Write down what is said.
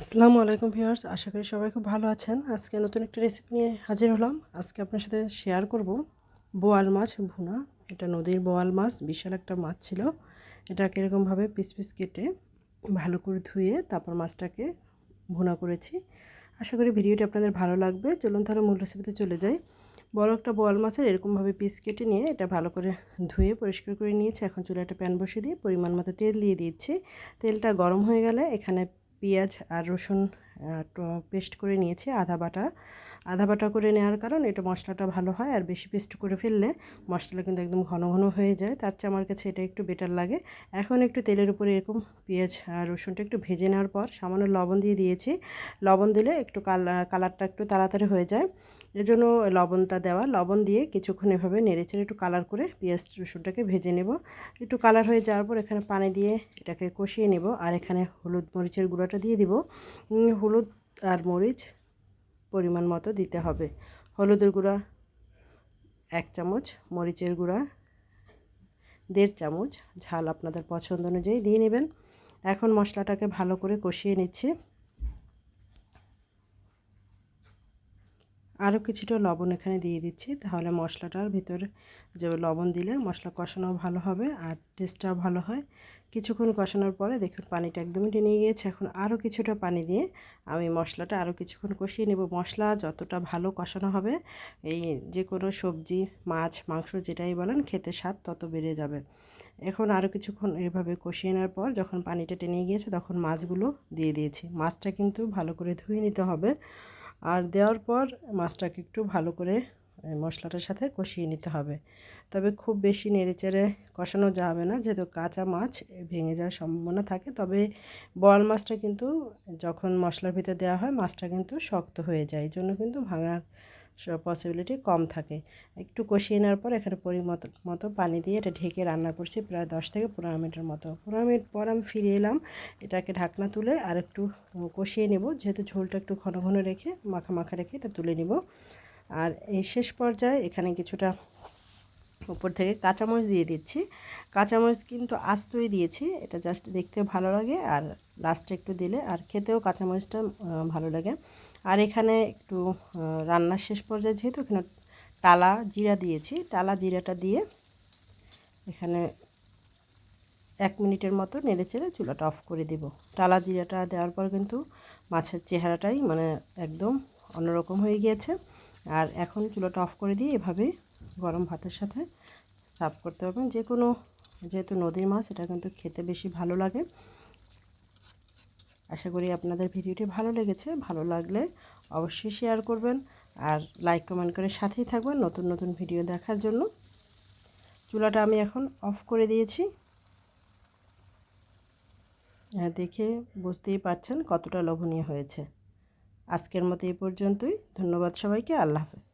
আসসালামু আলাইকুম ভিউয়ার্স, আশা করি সবাই খুব ভালো আছেন। আজকে নতুন একটা রেসিপি নিয়ে হাজির হলাম। আজকে আপনার সাথে শেয়ার করব বোয়াল মাছ ভুনা। এটা নদীর বোয়াল মাছ, বিশাল একটা মাছ ছিল। এটাকে এরকমভাবে পিস পিস কেটে ভালো করে ধুয়ে তারপর মাছটাকে ভুনা করেছি। আশা করি ভিডিওটি আপনাদের ভালো লাগবে। চলুন তাহলে মূল রেসিপিতে চলে যাই। বড় একটা বোয়াল মাছের এরকমভাবে পিস কেটে নিয়ে এটা ভালো করে ধুয়ে পরিষ্কার করে নিয়েছি। এখন চুলে একটা প্যান বসিয়ে দিয়ে পরিমাণ মতো তেল দিয়ে দিচ্ছি। তেলটা গরম হয়ে গেলে এখানে পেঁয়াজ আর রসুন পেস্ট করে নিয়েছি আধা বাটা। আধা বাটা করে নেওয়ার কারণ এটা মশলাটা ভালো হয় আর বেশি পেস্ট করে ফেললে মশলা কিন্তু একদম ঘন ঘন হয়ে যায়। তার চেয়ে আমার কাছে এটা একটু বেটার লাগে। এখন একটু তেলের উপরে এরকম পেঁয়াজ আর রসুনটা একটু ভেজে নেওয়ার পর সামান্য লবণ দিয়ে দিয়েছি। লবণ দিলে একটু কালারটা একটু তাড়াতাড়ি হয়ে যায়। এজন্য লবণটা দেওয়া, লবণ দিয়ে কিছুক্ষণ এভাবে নেড়েচেড়ে একটু কালার করে পেঁয়াজ, রসুনটাকে ভেজে নেব। একটু কালার হয়ে যাওয়ার পর এখানে পানি দিয়ে এটাকে কষিয়ে নেব আর এখানে হলুদ মরিচের গুঁড়োটা দিয়ে দিব। হলুদ আর মরিচ পরিমাণ মতো দিতে হবে। হলুদের গুঁড়া এক চামচ, মরিচের গুঁড়া দেড় চামচ, ঝাল আপনাদের পছন্দ অনুযায়ী দিয়ে নেবেন। এখন মশলাটাকে ভালো করে কষিয়ে নিচ্ছি। আরও কিছুটা লবণ এখানে দিয়ে দিচ্ছি। তাহলে মশলাটার ভিতরে যে লবণ দিলে মশলা কষানো ভালো হবে আর টেস্টটাও ভালো হয়। কিছুক্ষণ কষানোর পরে দেখুন পানিটা একদমই টেনে গিয়েছে। এখন আরও কিছুটা পানি দিয়ে আমি মশলাটা আরও কিছুক্ষণ কষিয়ে নেব। মশলা যতটা ভালো কষানো হবে, এই যে কোনো সবজি, মাছ, মাংস যেটাই বলেন, খেতে স্বাদ তত বেড়ে যাবে। এখন আরও কিছুক্ষণ এভাবে কষিয়ে নেওয়ার পর যখন পানিটা টেনে গিয়েছে, তখন মাছগুলো দিয়ে দিয়েছি। মাছটা কিন্তু ভালো করে ধুয়ে নিতে হবে। আর দেওয়ার পর মাছটাকে একটু ভালো করে মশলাটার সাথে কষিয়ে নিতে হবে। তবে খুব বেশি নেড়েচেড়ে কষানো যাবে না, যেহেতু কাঁচা মাছ ভেঙে যাওয়ার সম্ভাবনা থাকে। তবে বল মাছটা কিন্তু যখন মশলার ভিতরে দেওয়া হয়, মাছটা কিন্তু শক্ত হয়ে যায়। এই জন্য কিন্তু ভাঙার পসিবিলিটি কম থাকে। একটু কষিয়ে নেওয়ার পর এখানে পরিমত মতো পানি দিয়ে এটা ঢেকে রান্না করছি প্রায় দশ থেকে পনেরো মিনিটের মতো। পনেরো মিনিট পর আমি ফিরে এলাম, এটাকে ঢাকনা তুলে আর একটু কষিয়ে নেব। যেহেতু ঝোলটা একটু ঘন ঘন রেখে, মাখা মাখা রেখে এটা তুলে নিব। আর এই শেষ পর্যায়ে এখানে কিছুটা উপর থেকে কাঁচামরিচ দিয়ে দিচ্ছি। কাঁচামরিচ কিন্তু আস্তই দিয়েছি, এটা জাস্ট দেখতে ভালো লাগে। আর লাস্টে একটু দিলে, আর খেতেও কাঁচামরিচটা ভালো লাগে। আর এখানে একটু রান্নার শেষ পর্যায়ে যেহেতু এখানে টালা জিরা দিয়েছি, টালা জিরাটা দিয়ে এখানে এক মিনিটের মতো নেড়ে চেড়ে চুলাটা অফ করে দেব। টালা জিরাটা দেওয়ার পর কিন্তু মাছের চেহারাটাই মানে একদম অন্যরকম হয়ে গিয়েছে। আর এখন চুলাটা অফ করে দিয়ে এভাবে গরম ভাতের সাথে সার্ভ করতে পারবেন। যে কোনো যেহেতু নদীর মাছ, এটা কিন্তু খেতে বেশি ভালো লাগে। আশা করি আপনাদের ভিডিওটি ভালো লেগেছে, ভালো লাগলে অবশ্যই শেয়ার করবেন আর লাইক কমেন্ট করে সাথেই থাকবেন নতুন নতুন ভিডিও দেখার জন্য। চুলাটা আমি এখন অফ করে দিয়েছি। হ্যাঁ দেখে বুঝতেই পারছেন কতটা লোভনীয় হয়েছে। আজকের মতো এই পর্যন্তই। ধন্যবাদ সবাইকে। আল্লাহ হাফেজ।